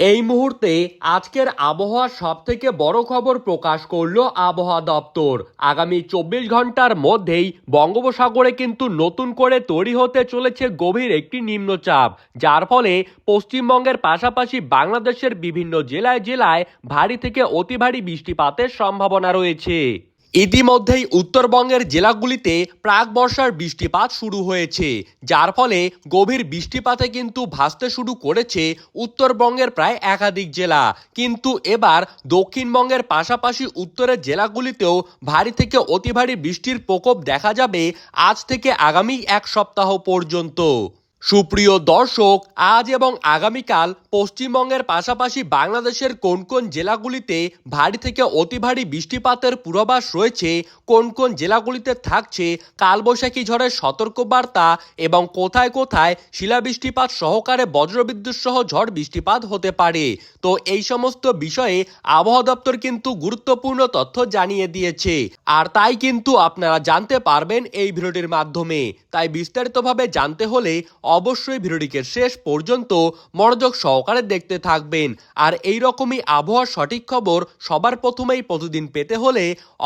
এই মুহূর্তে আজকের আবহাওয়ার সব থেকে বড় খবর প্রকাশ করল আবহাওয়া দপ্তর। আগামী চব্বিশ ঘণ্টার মধ্যেই বঙ্গোপসাগরে কিন্তু নতুন করে তৈরি হতে চলেছে গভীর একটি নিম্নচাপ, যার ফলে পশ্চিমবঙ্গের পাশাপাশি বাংলাদেশের বিভিন্ন জেলায় জেলায় ভারী থেকে অতি ভারী বৃষ্টিপাতের সম্ভাবনা রয়েছে। ইতিমধ্যেই উত্তরবঙ্গের জেলাগুলিতে প্রাক বর্ষার বৃষ্টিপাত শুরু হয়েছে, যার ফলে গভীর বৃষ্টিপাতে কিন্তু ভাসতে শুরু করেছে উত্তরবঙ্গের প্রায় একাধিক জেলা। কিন্তু এবার দক্ষিণবঙ্গের পাশাপাশি উত্তরের জেলাগুলিতেও ভারী থেকে অতি ভারী বৃষ্টির প্রকোপ দেখা যাবে আজ থেকে আগামী এক সপ্তাহ পর্যন্ত। সুপ্রিয় দর্শক, আজ এবং আগামীকাল পশ্চিমবঙ্গের পাশাপাশি বাংলাদেশের কোন কোন জেলাগুলিতে ভারী থেকে অতি ভারী বৃষ্টিপাতের পূর্বাভাস রয়েছে, কোন কোন জেলাগুলিতে থাকছে, কালবৈশাখী ঝড়ের সতর্কবার্তা এবং কোথায় কোথায় শিলাবৃষ্টিপাত সহকারে বজ্রবিদ্যুৎ সহ ঝড় বৃষ্টিপাত হতে পারে? তো এই সমস্ত বিষয়ে আবহাওয়া দপ্তর কিন্তু গুরুত্বপূর্ণ তথ্য জানিয়ে দিয়েছে। আর তাই কিন্তু আপনারা জানতে পারবেন এই ভিডিওটির মাধ্যমে। তাই বিস্তারিতভাবে জানতে হলে অবশ্যই ভিডিওটিকে শেষ পর্যন্ত মনোযোগ সহকারে দেখতে থাকবেন। আর এই রকমই আবহাওয়ার সঠিক খবর সবার প্রথমেই প্রতিদিন পেতে হলে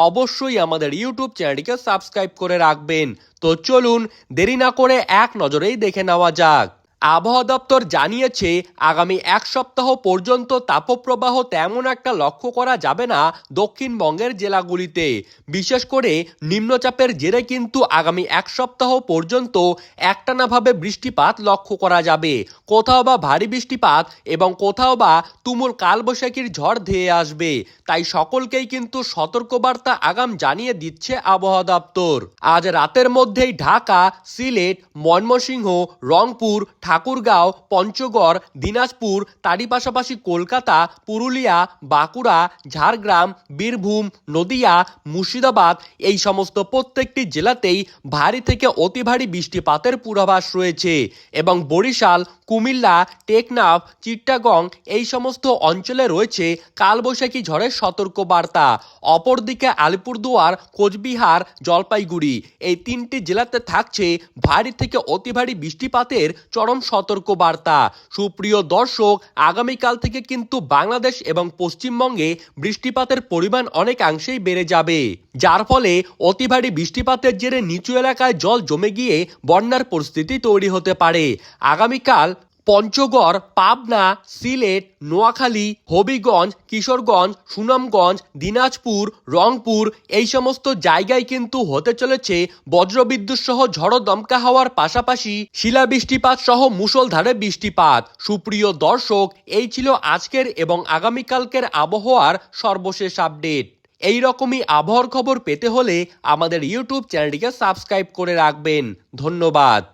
অবশ্যই আমাদের ইউটিউব চ্যানেলটিকে সাবস্ক্রাইব করে রাখবেন। তো চলুন দেরি না করে এক নজরেই দেখে নেওয়া যাক। আবহাওয়া দপ্তর জানিয়েছে, আগামী এক সপ্তাহ পর্যন্ত তাপপ্রবাহ তেমন একটা লক্ষ্য করা যাবে না দক্ষিণবঙ্গের জেলাগুলিতে। বিশেষ করে নিম্নচাপের জেরে কিন্তু আগামী এক সপ্তাহ পর্যন্ত একটানাভাবে বৃষ্টিপাত লক্ষ্য করা যাবে। কোথাও বা ভারী বৃষ্টিপাত এবং কোথাও বা তুমুল কালবৈশাখীর ঝড় ধেয়ে আসবে। তাই সকলকেই কিন্তু সতর্কবার্তা আগাম জানিয়ে দিচ্ছে আবহাওয়া দপ্তর। আজ রাতের মধ্যেই ঢাকা, সিলেট, ময়মনসিংহ, রংপুর ঠাকুরগাঁও, পঞ্চগড়, দিনাজপুর, তারই পাশাপাশি কলকাতা, পুরুলিয়া, বাঁকুড়া, ঝাড়গ্রাম, বীরভূম, নদিয়া, মুর্শিদাবাদ এই সমস্ত প্রত্যেকটি জেলাতেই ভারী থেকে অতি ভারী বৃষ্টিপাতের পূর্বাভাস রয়েছে এবং বরিশাল, কুমিল্লা, টেকনাফ চিট্টাগং এই সমস্ত অঞ্চলে রয়েছে কালবৈশাখী ঝড়ের সতর্ক বার্তা অপরদিকে আলিপুরদুয়ার, কোচবিহার, জলপাইগুড়ি এই তিনটি জেলাতে থাকছে ভারী থেকে অতি ভারী বৃষ্টিপাতের চরম সতর্ক বার্তা সুপ্রিয় দর্শক, আগামীকাল থেকে কিন্তু বাংলাদেশ এবং পশ্চিমবঙ্গে বৃষ্টিপাতের পরিমাণ অনেকাংশেই বেড়ে যাবে। যার ফলে অতি ভারী বৃষ্টিপাতের জেরে নিচু এলাকায় জল জমে গিয়ে বন্যার পরিস্থিতি তৈরি হতে পারে। আগামীকাল পঞ্চগড়, পাবনা, সিলেট, নোয়াখালী, হবিগঞ্জ, কিশোরগঞ্জ, সুনামগঞ্জ, দিনাজপুর, রংপুর এই সমস্ত জায়গায় কিন্তু হতে চলেছে বজ্রবিদ্যুৎ সহ ঝড় দমকা হওয়ার পাশাপাশি শিলা বৃষ্টিপাত সহ মুষলধারে বৃষ্টিপাত। সুপ্রিয় দর্শক, এই ছিল আজকের এবং আগামীকালকের আবহাওয়ার সর্বশেষ আপডেট। এই রকমই আবহাওয়ার খবর পেতে হলে আমাদের ইউটিউব চ্যানেলটিকে সাবস্ক্রাইব করে রাখবেন। ধন্যবাদ।